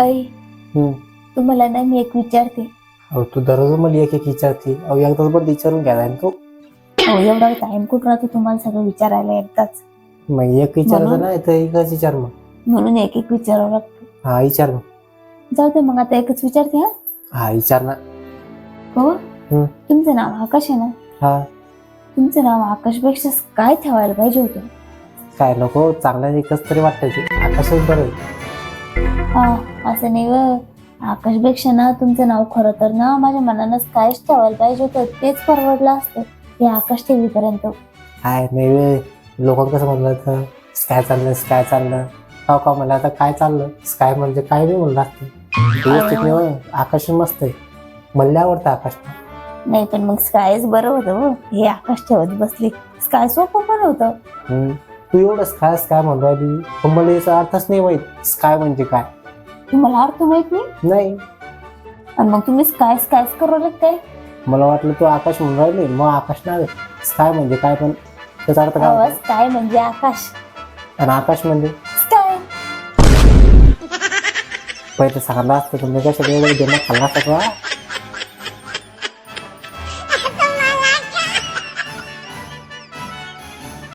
ऐ हम्म. तुम्हाला ना मी एक विचारते. अहो तू दररोज मला एक एक विचारते. अहो एकदाच पण विचारून घ्या ना तू. हो एवढा टाइम कुठं राहतो तुम्हाला सगळं विचारायला एकदाच? मग एक विचारायचं म्हणून? नाही तर एकच विचार मग. म्हणून एक एक विचारावं लागतं. हा विचार मग. जाऊ दे मग आता एकच विचारते हा? हा विचार ना. हो? हम्म. तुमचं नाव आकाश आहे ना? हा. तुमचं नाव आकाशपेक्षा काय ठेवायला पाहिजे होतं? काय नको चांगल्या एकच तरी वाटतं ते. आकाशच बरं आहे. हा असं नाही व आकाशपेक्षा ना तुमचं नाव खरं तर ना माझ्या मनानं कायच ठेवायला पाहिजे होतं तेच परवडलं असतं हे आकाश ठेवीपर्यंत. काय नाही लोक कसं म्हणलं तर स्काय चाललं स्काय चाललं. का का म्हणलं आता काय चाललं? स्काय म्हणजे काय नाही म्हणलं लागतं. व्यवस्थित नाही होय. आकाश मस्त आहे. मला आवडतं आकाश नाही पण मग स्कायच बरं होतं हो. हे आकाश ठेवत बसली. स्काय सोपं पण होतं. हम्म. तू एवढं स्काय स्काय म्हणून राहिली पण मला याचा अर्थच नाही माहीत. स्काय म्हणजे काय? तुम्हाला अर्थ माहीत नाही? नाही. आणि मग तुम्ही स्काय स्कायच करू काय मला वाटलं तू आकाश म्हणून राहिले. मग आकाश नाही स्काय म्हणजे काय पण? त्याचा अर्थ काय होतो? स्काय म्हणजे आकाश? आणि आकाश म्हणजे? स्काय पहिले सांगितलं असतं तुम्ही कशा एवढं देणं खाल्ला असता? का